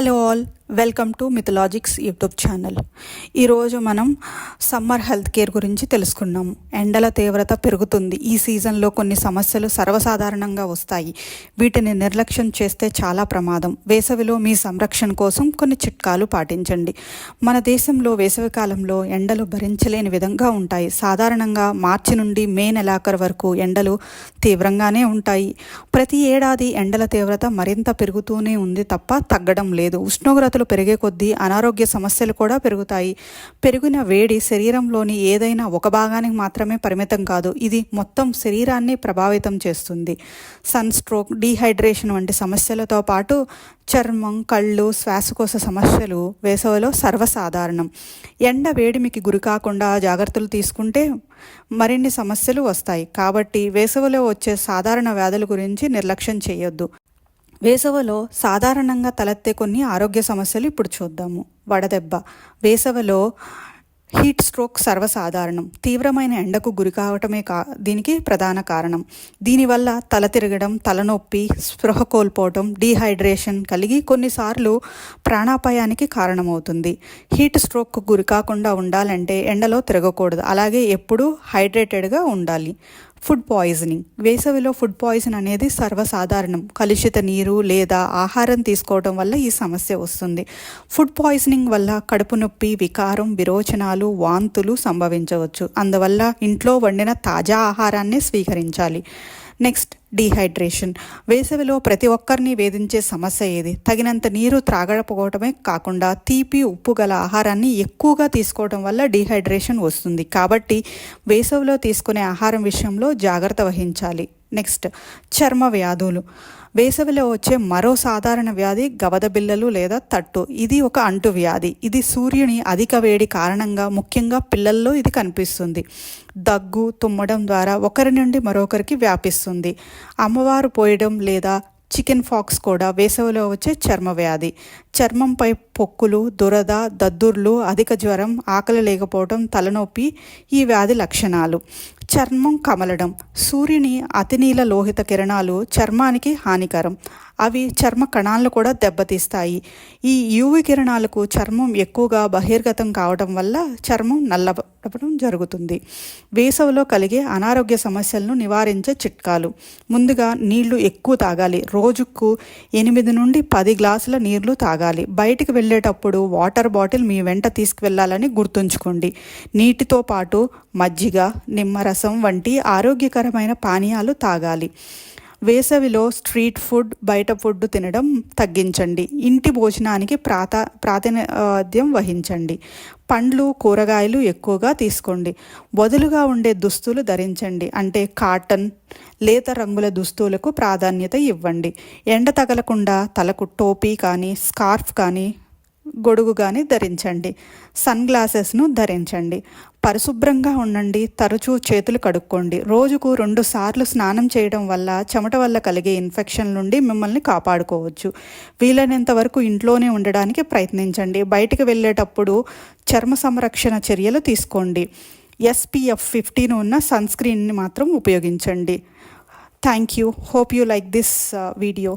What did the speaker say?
Hello all. Welcome to Mythologics YouTube channel ఈరోజు మనం summer health care గురించి తెలుసుకున్నాము ఎండల తీవ్రత పెరుగుతుంది. ఈ సీజన్లో కొన్ని సమస్యలు సర్వసాధారణంగా వస్తాయి. వీటిని నిర్లక్ష్యం చేస్తే చాలా ప్రమాదం. వేసవిలో మీ సంరక్షణ కోసం కొన్ని చిట్కాలు పాటించండి. మన దేశంలో వేసవి కాలంలో ఎండలు భరించలేని విధంగా ఉంటాయి. సాధారణంగా మార్చి నుండి మే నెలాఖరు వరకు ఎండలు తీవ్రంగానే ఉంటాయి. ప్రతి ఏడాది ఎండల తీవ్రత మరింత పెరుగుతూనే ఉంది తప్ప తగ్గడం లేదు. ఉష్ణోగ్రతలు పెరిగే కొద్దీ అనారోగ్య సమస్యలు కూడా పెరుగుతాయి. పెరిగిన వేడి శరీరంలోని ఏదైనా ఒక భాగానికి మాత్రమే పరిమితం కాదు ఇది మొత్తం శరీరాన్ని ప్రభావితం చేస్తుంది. సన్ స్ట్రోక్ డీహైడ్రేషన్ వంటి సమస్యలతో పాటు చర్మం కళ్ళు శ్వాసకోశ సమస్యలు వేసవిలో సర్వసాధారణం. ఎండ వేడిమికి గురి కాకుండా జాగ్రత్తలు తీసుకుంటే మరిన్ని సమస్యలు వస్తాయి. కాబట్టి వేసవిలో వచ్చే సాధారణ వ్యాధుల గురించి నిర్లక్ష్యం చేయొద్దు. వేసవిలో సాధారణంగా తలెత్తే కొన్ని ఆరోగ్య సమస్యలు ఇప్పుడు చూద్దాము. వడదెబ్బ. వేసవిలో హీట్ స్ట్రోక్ సర్వసాధారణం. తీవ్రమైన ఎండకు గురి కావటమే కా దీనికి ప్రధాన కారణం. దీనివల్ల తల తిరగడం తలనొప్పి స్పృహ కోల్పోవడం డీహైడ్రేషన్ కలిగి కొన్నిసార్లు ప్రాణాపాయానికి కారణమవుతుంది. హీట్ స్ట్రోక్కు గురి కాకుండా ఉండాలంటే ఎండలో తిరగకూడదు. అలాగే ఎప్పుడూ హైడ్రేటెడ్గా ఉండాలి. Food poisoning. వేసవిలో ఫుడ్ పాయిజన్ అనేది సర్వసాధారణం. కలుషిత నీరు లేదా ఆహారం తీసుకోవడం వల్ల ఈ సమస్య వస్తుంది. ఫుడ్ పాయిజనింగ్ వల్ల కడుపు నొప్పి వికారం విరోచనాలు వాంతులు సంభవించవచ్చు. అందువల్ల ఇంట్లో వండిన తాజా ఆహారాన్ని స్వీకరించాలి. Next dehydration. వేసవిలో ప్రతి ఒక్కరిని వేధించే సమస్య ఏది? తగినంత నీరు త్రాగకపోవడమే కాకుండా తీపి ఉప్పు గల ఆహారాన్ని ఎక్కువగా తీసుకోవడం వల్ల డీహైడ్రేషన్ వస్తుంది. కాబట్టి వేసవిలో తీసుకునే ఆహారం విషయంలో జాగ్రత్త వహించాలి. నెక్స్ట్ చర్మ వ్యాధులు. వేసవిలో వచ్చే మరో సాధారణ వ్యాధి గవద బిల్లలు లేదా తట్టు. ఇది ఒక అంటు వ్యాధి. ఇది సూర్యుని అధిక వేడి కారణంగా ముఖ్యంగా పిల్లల్లో ఇది కనిపిస్తుంది. దగ్గు తుమ్మడం ద్వారా ఒకరి నుండి మరొకరికి వ్యాపిస్తుంది. అమ్మవారు పోయడం లేదా చికెన్ ఫాక్స్ కూడా వేసవిలో వచ్చే చర్మ వ్యాధి. చర్మంపై పొక్కులు దురద దద్దుర్లు అధిక జ్వరం ఆకలి లేకపోవడం తలనొప్పి ఈ వ్యాధి లక్షణాలు. చర్మం కమలడం. సూర్యుని అతినీల లోహిత కిరణాలు చర్మానికి హానికరం. అవి చర్మ కణాలను కూడా దెబ్బతీస్తాయి. ఈ యువి కిరణాలకు చర్మం ఎక్కువగా బహిర్గతం కావడం వల్ల చర్మం నల్లబడడం జరుగుతుంది. వేసవిలో కలిగే అనారోగ్య సమస్యలను నివారించే చిట్కాలు. ముందుగా నీళ్ళు ఎక్కువ తాగాలి. రోజుకు ఎనిమిది నుండి పది గ్లాసుల నీళ్ళు తాగాలి. బయటికి వెళ్ళేటప్పుడు వాటర్ బాటిల్ మీ వెంట తీసుకువెళ్ళాలని గుర్తుంచుకోండి. నీటితో పాటు మజ్జిగ నిమ్మరసం వంటి ఆరోగ్యకరమైన పానీయాలు తాగాలి. వేసవిలో స్ట్రీట్ ఫుడ్ బయట ఫుడ్ తినడం తగ్గించండి. ఇంటి భోజనానికి ప్రాత ప్రాతినిధ్యం వహించండి. పండ్లు కూరగాయలు ఎక్కువగా తీసుకోండి. వదులుగా ఉండే దుస్తులు ధరించండి. అంటే కాటన్ లేత రంగుల దుస్తులకు ప్రాధాన్యత ఇవ్వండి. ఎండ తగలకుండా తలకు టోపీ కానీ స్కార్ఫ్ కానీ గొడుగు కానీ ధరించండి. సన్ గ్లాసెస్ను ధరించండి. పరిశుభ్రంగా ఉండండి. తరచూ చేతులు కడుక్కోండి. రోజుకు రెండు సార్లు స్నానం చేయడం వల్ల చెమట వల్ల కలిగే ఇన్ఫెక్షన్ నుండి మిమ్మల్ని కాపాడుకోవచ్చు. వీలైనంత వరకు ఇంట్లోనే ఉండడానికి ప్రయత్నించండి. బయటకు వెళ్ళేటప్పుడు చర్మ సంరక్షణ చర్యలు తీసుకోండి. ఎస్పీఎఫ్ ఫిఫ్టీన్ ఉన్న సన్ స్క్రీన్ని మాత్రం ఉపయోగించండి. Thank you. Hope you like this uh, video.